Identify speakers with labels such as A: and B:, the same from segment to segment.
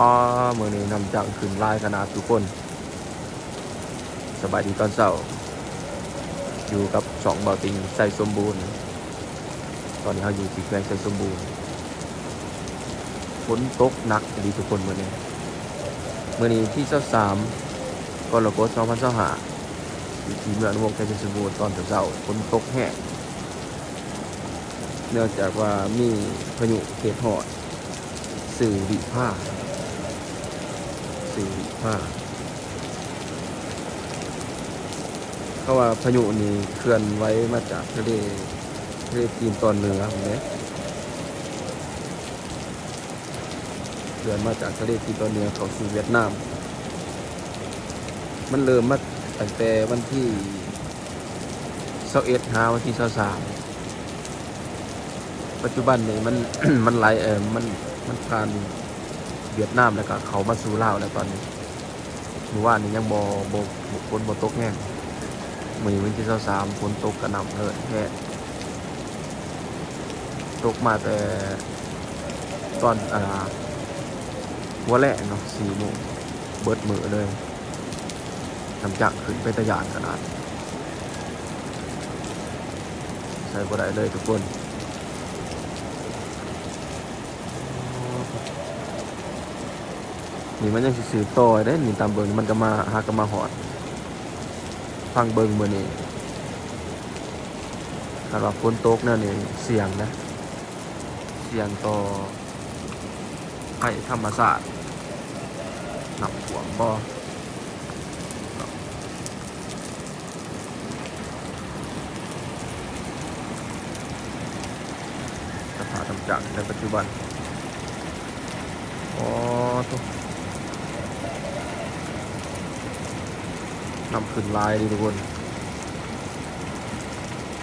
A: ป้าเมื่อนี้นำจังขึ้นไลายขนาดทุกคน สบายดีตอนเช้า อยู่กับสองเบาติงใส่สมบูรณ์ ตอนนี้เราอยู่ที่แควงใส่สมบูรณ์ฝนตกหนักดีทุกคนเมื่อนี้เมื่อนี้ที่เจ้าสามกรกฎสองพันเจ้าหาอยู่ที่เมืองวงแควงใส่สมบูรณ์ตอนเช้าฝนตกแห้งเนื่องจากว่ามีพายุเขตหอดสื่อวิภา สื่อวิภาคเขาว่าพายุนี้เคลื่อนไว้มาจากทะเลทะเลจีนตอนเหนือผมเนี่ยเคลื่อนมาจากทะเลจีนตอนเหนือเข้าสู่เวียดนาม มันเริ่มมาตั้งแต่วันที่21หาวันที่23ปัจจุบันนี้มันมันไหลเออมันมันผ่าน เวียดนามแล้วก็เขามาสู่ลาวแล้วตอนนี้หมู่ว่านนี้ยังบอบฝนบตกแห้งมือวันที่สามฝนตกกระหน่ำเลยแค่ตกมาแต่ตอนอ่าหัวแหล่เนาะสี่โมงเบิดมือเลยน้ำจักขึ้นไปตะยานขนาด ใส่บ่ได้เลยทุกคน นี่มันยังสิซื้อต่อได้นี่ตามเบิงมันก็มาหาก็มาหอดฟังเบิงมื้อนี้ถ้าว่าฝนตกนั่นนี่เสี่ยงนะ เสี่ยงต่อภัยธรรมศาสตร์น้ำท่วมบ่สภาพต่างๆในปัจจุบันอ๋อทุก นำขึ้นลายดีทุกคน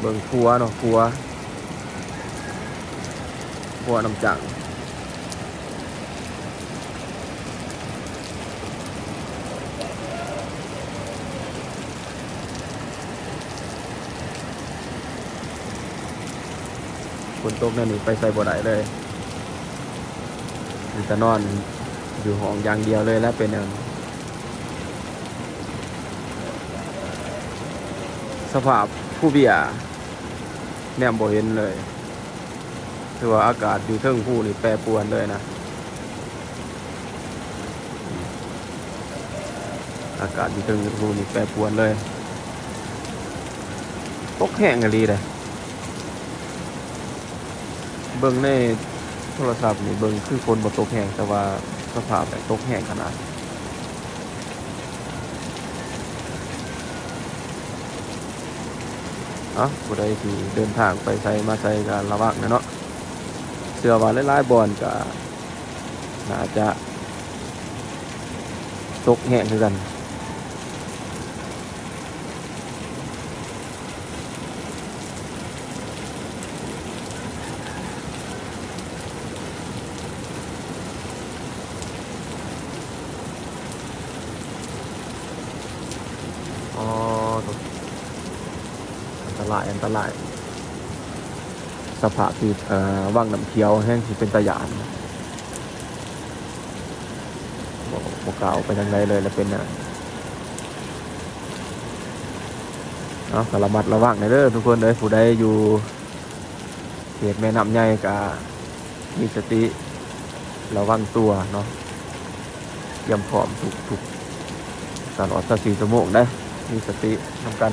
A: เบิ่งฟัวเนาะฟัวฟัวนำจังฝนตกนั่นนี่ไปใส่บ่ได้เลยอยู่แต่นอนอยู่ห้องอย่างเดียวเลยแล้วเป็นอย่าง สภาพผู้เบียแนมบ่เห็นเลยถือว่าอากาศอยู่เทิงผู้นี่แปรปรวนเลยนะ อากาศอยู่เทิงผู้นี่แปรปรวนเลยตกแห้งกันดีเลยเบิ่งในโทรศัพท์นี่เบิ่งคือคนบ่ตกแห้งแต่ว่าสภาพแบบตกแห้งขนาด อ้าผู้ใดที่เดินทางไปใส่มาใส่ก็ระวังนะเนาะเสื้อว่าหลายๆบอนก็น่าจะตกแห้งคือกัน อ๋อตัวอันต รายอันตราย สภาพที่ว่างน้ำเขียวแห้งที่เป็นตะยานบอกบอกกล่าวไปทางใดเลยแล้วเป็นน่ะเอาก็ระมัดระวังในเด้อทุกคนเลยผู้ใดอยู่เขตแม่น้ำใหญ่ก็มีสติระวังตัวเนาะเตรียมพร้อมทุกทุกตลอด24ชั่วโมงได้มีสติทำกัน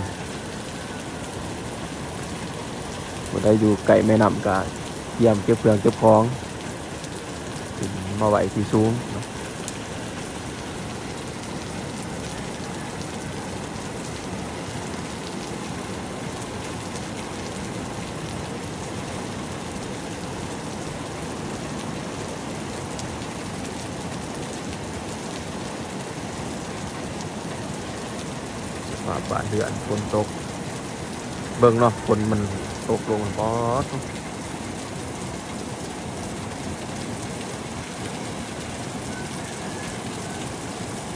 A: บ่ได้อยู่ไก่แม่น้ำกาเยี่ยมเก็บเปลืองเก็บของมาไหวที่สูงเนาะฟ้าบาดเดือนฝนตก เบิ่งเนาะฝนมันตกลงป๊อด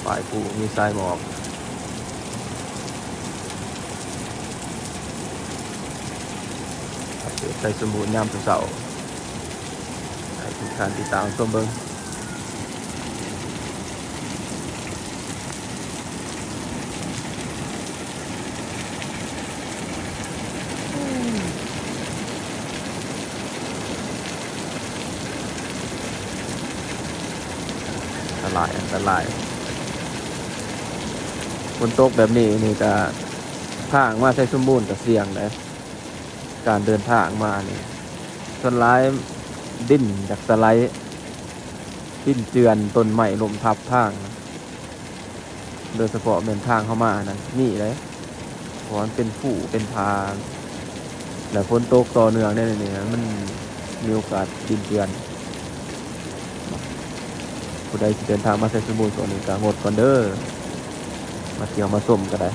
A: ปลายปูมีทรายหมอกครับเดี๋ยวใส่สมุนยามเสาร์ให้ทุกท่านติดตามชมเบิ่ง ต รายอันตรายฝนตกแบบนี้นี่ก็ทางมาใช้สมบูรณ์กับเสี่ยงเลยการเดินทางมานี่ส่วนร้ายดิ้นจากสไลด์ดิ้นเจือนต้นไม้ลมทับทางโดยเฉพาะเดินทางเข้ามานั้นนี่เลยเพราะมันเป็นผู้เป็นทางแล้วฝนตกต่อเนื่องเนี่ยนี่มันมีโอกาสดินเจือน ผู้ใดที่เดินทางมาใช้สมบูรณ์ตัวนี้ก็งดก่อนเด้อมาเที่ยวมาส้มก็ได้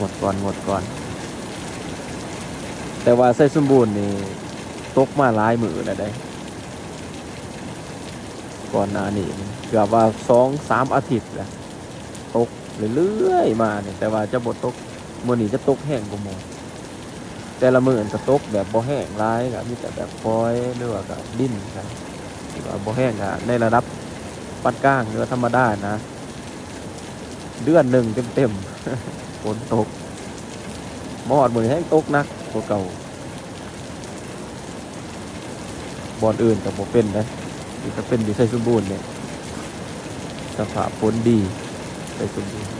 A: งดก่อนงดก่อน แต่ว่าใส่สมบูรณ์นี่ตกมาหลายมือแล้วได้ ก่อนหน้านี้เกือบว่าสองสามอาทิตย์แล้วตกเรื่อยๆมาเนี่ยแต่ว่าจะบดตกมือนี้จะตกแห้งกว่าหมดแต่ละมือจะตกแบบบ่แห้งร้ายกับมีแต่แบบฟอยหรือว่ากับดิ้นกันหรือว่าบ่แห้งอะในระดับ ปานกลางหรือธรรมดานะ เดือนหนึ่งเต็มๆฝนตกมอดเหมือนแห้งตกนักกว่าเก่าบอนอื่นกับบ่เป็นนะที่จะเป็นดีใส่สมบูรณ์เนี่ยสภาพฝนดีใส่สมบูรณ์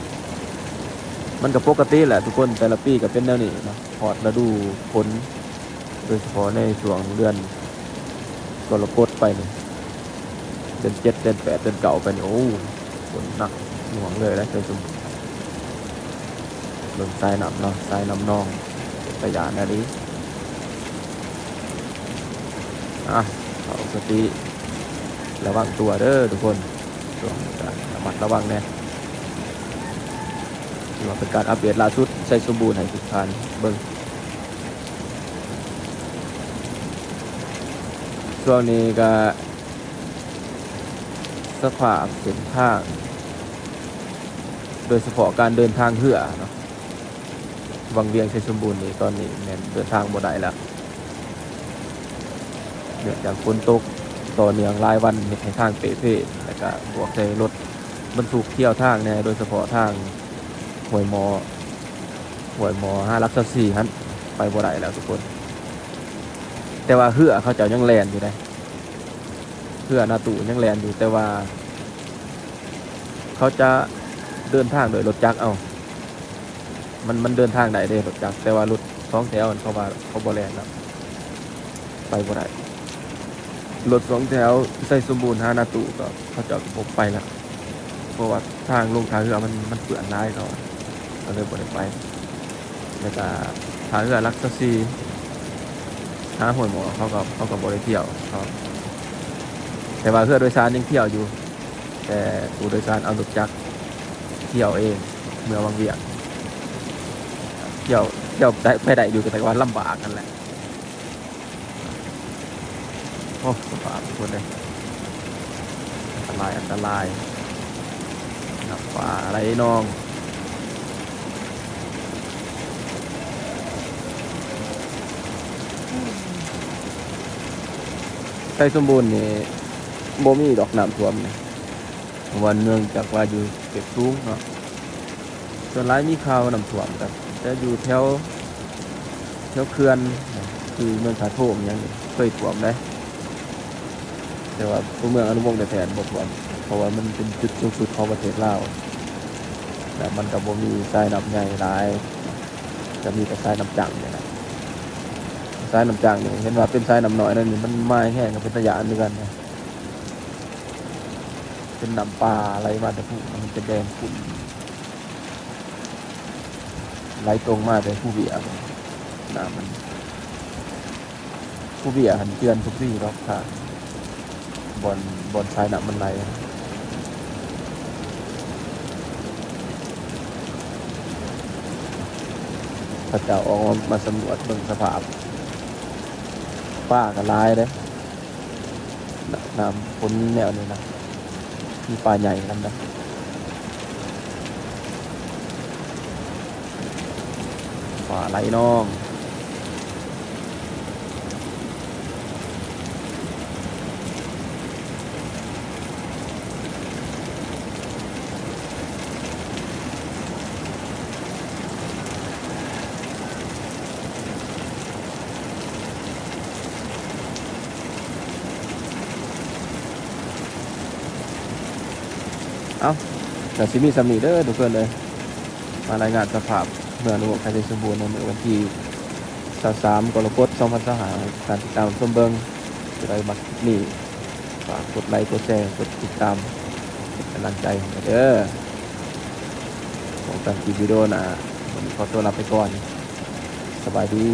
A: มันก็ปกติแหละทุกคนแต่ละปีก็เป็นแนวนี้นะพอดฤดูฝนโดยเฉพาะในช่วงเดือนกรกฎไปเนี่ย เดือนเจ็ดเดือนแปดเดือนเก่าไปโอ้ฝนหนักหน่วงเลยนะใส่สมบูรณ์ลงทรายนำเนาะทรายนำนองประยัดนะดิอะเอาสติระวังตัวเด้อทุกคนช่วงก็ระมัดระวังแน่ถือว่าเป็นการอัปเดตล่าสุดใช้สมบูรณ์ให้ทุกท่านเบิ่งช่วงนี้ก็ สภาพเส้นทาง โดยเฉพาะการเดินทางเหือเนาะวังเวียงชัยสมบูรณ์นี่ตอนนี้แม่นเดินทางบ่ได้แล้วเนื่องจากฝนตกต่อเนื่องหลายวันเฮ็ดให้ทางเปะเพะแล้วก็บวกใส่รถบรรทุกเที่ยวทางแน่โดยเฉพาะทางห้วยหมอห้วยหมอห้าลักษสี่ฮันไปบ่ได้แล้วทุกคน แต่ว่าเหือเขาเจ้ายังแลนอยู่ได้ เหือนาตูยังแลนอยู่แต่ว่า เขาจะเดินทางโดยรถจักรเอา มันมันเดินทางได้เด้รถจักรแต่ว่ารถสองแถวเขาว่าเขาบ่แล่นแล้วไปบ่ได้รถสองแถวใส่สมบูรณ์หานาตุก็เขาจะบ่ไปแล้วเพราะว่าทางลงทางเรือมันมันเปื่อนร้ายเขาก็เลยบ่ได้ไปแล้วก็ทางเรือลักซีหาหวยหมอเขาก็เขาก็บ่ได้เที่ยวเขา แต่ว่าเรือโดยสารยังเที่ยวอยู่ แต่ผู้โดยสารเอารถจักรเที่ยวเองเมื่อวังเวียงเที่ยวเที่ยวได้ไปได้อยู่แต่ว่าลำบากกันแหละโอ้ลำบากทุกคนเลยอันตรายอันตรายน้ำป่าไหลนองใส่สมบูรณ์นี่ บ่มีดอกน้ำท่วมเนี่ยวันเนื่องจากว่าอยู่เก็บสูงเนาะส่วนร้ายมีข่าวน้ำท่วมแต่จะอยู่แถวแถวเขื่อนคือเมืองถาโถมอยังนี้เคยท่วมได้แต่ว่าตัวเมืองอนุวงศ์แต่แทนบ่ท่วมเพราะว่ามันเป็นจุดสูงสุดของประเทศลาวแต่มันก็บ่มีทรายน้ำใหญ่หลายจะมีแต่ทรายน้ำจังเนี่ยนะทรายน้ำจังเนี่ยเห็นว่าเป็นทรายน้ำน้อยนั่นนี่มันไม้แห้งกับเป็นตะยานด้วยกันนะ เป็นน้ำปลาอะไรมาแต่ผู้มันจะแดงขุ่นไหลตรงมาแต่ผู้เบียร์น้ำมัน ผู้เบียร์หันเตือนทุกที่รอบทางบอลบอลทรายน้ำมันไหลพระเจ้าออกมาสำรวจเบิ่งสภาพป้ากับลายเลยนน้ำพ้นแนวนี้นะ มีปลาใหญ่นั่นนะปลาไหลน้อง เอาแต่สิมีสำนีเด้อทุกคนเลย มารายงานสภาพเมือระบบการใช้สมบูรณ์ในเมื่อวันที่23กรกฎาคม2025การติดตามชมเบิงจะได้บักนี่ฝากกดไลค์กดแชร์กดติดตามเป็นกำลังใจเด้อของการคลิปวิดีโอนะวันนี้ขอตัวลาไปก่อน สบายดี